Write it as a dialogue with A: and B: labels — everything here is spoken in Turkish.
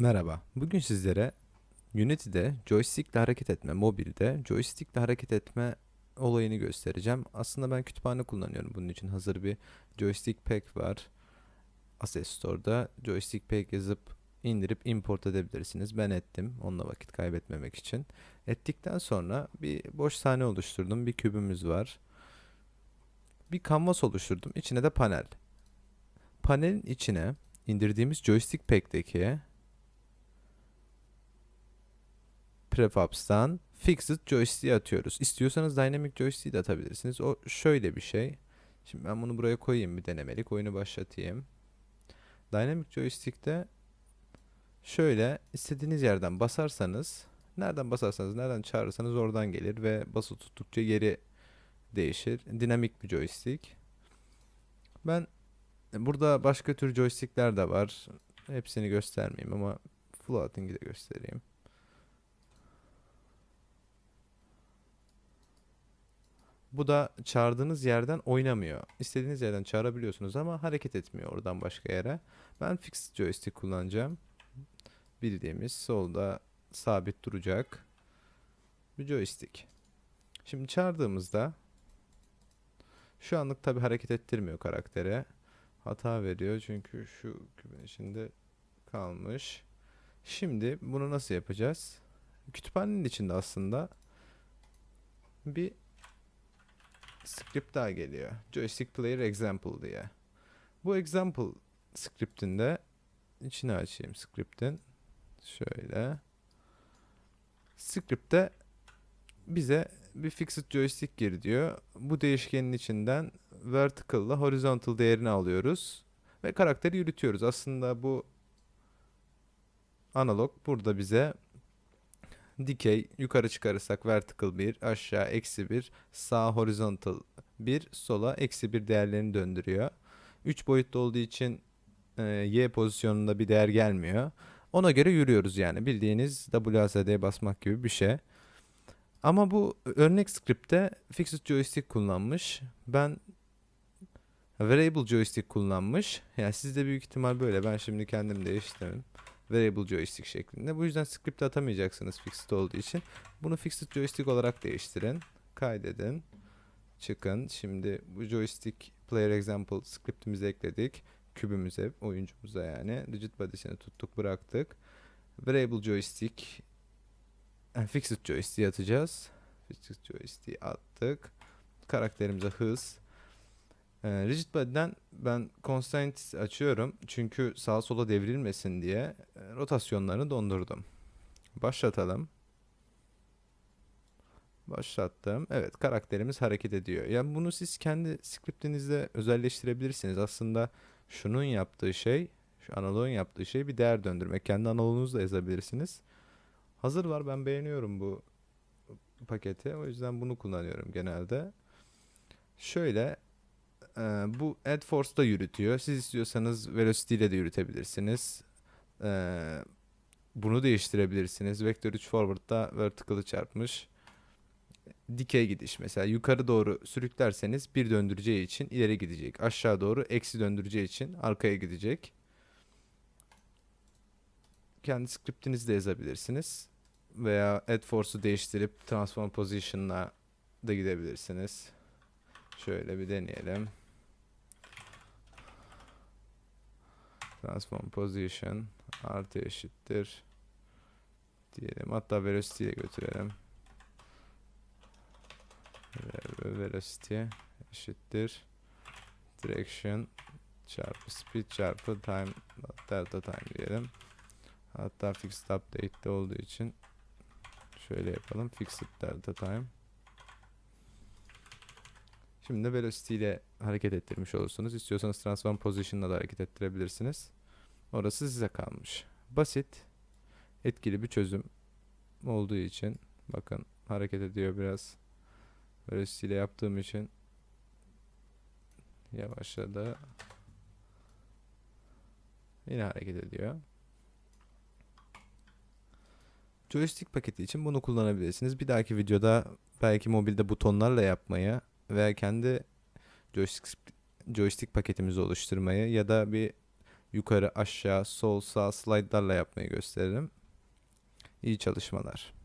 A: Merhaba. Bugün sizlere Unity'de joystickle hareket etme, mobilde joystickle hareket etme olayını göstereceğim. Aslında ben kütüphane kullanıyorum bunun için. Hazır bir joystick pack var. Asset Store'da joystick pack yazıp indirip import edebilirsiniz. Ben ettim onunla vakit kaybetmemek için. Ettikten sonra bir boş sahne oluşturdum. Bir kübümüz var. Bir canvas oluşturdum. İçine de panel. Panelin içine indirdiğimiz joystick pack'teki prefabs'tan fixed joystick'i atıyoruz. İstiyorsanız dynamic joystick'i de atabilirsiniz. O şöyle bir şey. Şimdi ben bunu buraya koyayım bir denemelik. Oyunu başlatayım. Dynamic joystick'te şöyle istediğiniz yerden basarsanız nereden basarsanız nereden çağırırsanız oradan gelir ve bası tuttukça yeri değişir. Dinamik bir joystick. Ben burada başka tür joystickler de var. Hepsini göstermeyeyim ama floating'i de göstereyim. Bu da çağırdığınız yerden oynamıyor. İstediğiniz yerden çağırabiliyorsunuz ama hareket etmiyor oradan başka yere. Ben fixed joystick kullanacağım. Bildiğimiz solda sabit duracak bir joystick. Şimdi çağırdığımızda şu anlık tabi hareket ettirmiyor karaktere. Hata veriyor çünkü şu kübün içinde kalmış. Şimdi bunu nasıl yapacağız? Kütüphanenin içinde aslında bir script daha geliyor. Joystick Player Example diye. Bu example scriptinde içini açayım scriptin. Şöyle. Script'te bize bir fixed joystick gir diyor. Bu değişkenin içinden vertical ile horizontal değerini alıyoruz ve karakteri yürütüyoruz. Aslında bu analog burada bize dikey yukarı çıkarırsak vertical 1, aşağı eksi 1, sağ horizontal 1, sola eksi 1 değerlerini döndürüyor. 3 boyutlu olduğu için e, y pozisyonunda bir değer gelmiyor. Ona göre yürüyoruz yani bildiğiniz WASD'ye basmak gibi bir şey. Ama bu örnek script'te fixed joystick kullanmış. Ben variable joystick kullanmış. Yani sizde büyük ihtimal böyle. Ben şimdi kendim değiştirdim variable joystick şeklinde. Bu yüzden script atamayacaksınız fixed olduğu için. Bunu fixed joystick olarak değiştirin. Kaydedin. Çıkın. Şimdi bu joystick player example scriptimizi ekledik. Kübümüze, oyuncumuza yani. Rigid body'sini tuttuk bıraktık. Variable joystick yani fixed joystick atacağız. Fixed joystick attık. Karakterimize hız. Ee, rigid body'den ben constraint açıyorum. Çünkü sağa sola devrilmesin diye e, rotasyonlarını dondurdum. Başlatalım. Başlattım. Evet karakterimiz hareket ediyor. Yani bunu siz kendi scriptinizde özelleştirebilirsiniz. Aslında şunun yaptığı şey, şu analogun yaptığı şey bir değer döndürmek. Kendi analogunuzda yazabilirsiniz. Hazır var ben beğeniyorum bu paketi. O yüzden bunu kullanıyorum genelde. Şöyle e, bu add force'da yürütüyor. Siz istiyorsanız velocity ile de yürütebilirsiniz. E, bunu değiştirebilirsiniz. Vector 3 forward'da vertical'ı çarpmış. Dikey gidiş mesela yukarı doğru sürüklerseniz bir döndüreceği için ileri gidecek. Aşağı doğru eksi döndüreceği için arkaya gidecek. Kendi scriptinizi de yazabilirsiniz. Veya add force'u değiştirip transform position'la da gidebilirsiniz. Şöyle bir deneyelim. Transform position artı eşittir diyelim. Hatta velocity'ye götürelim. Ve velocity eşittir direction çarpı speed çarpı time delta time diyelim. Hatta fixed update'de olduğu için şöyle yapalım. Fixed delta time. Şimdi de velocity ile hareket ettirmiş olursunuz. İstiyorsanız transform position'la da hareket ettirebilirsiniz. Orası size kalmış. Basit, etkili bir çözüm olduğu için bakın hareket ediyor biraz. Velocity ile yaptığım için yavaşladı. Yine hareket ediyor. Joystick paketi için bunu kullanabilirsiniz. Bir dahaki videoda belki mobilde butonlarla yapmayı veya kendi joystick, joystick paketimizi oluşturmayı ya da bir yukarı aşağı sol sağ slaytlarla yapmayı gösteririm. İyi çalışmalar.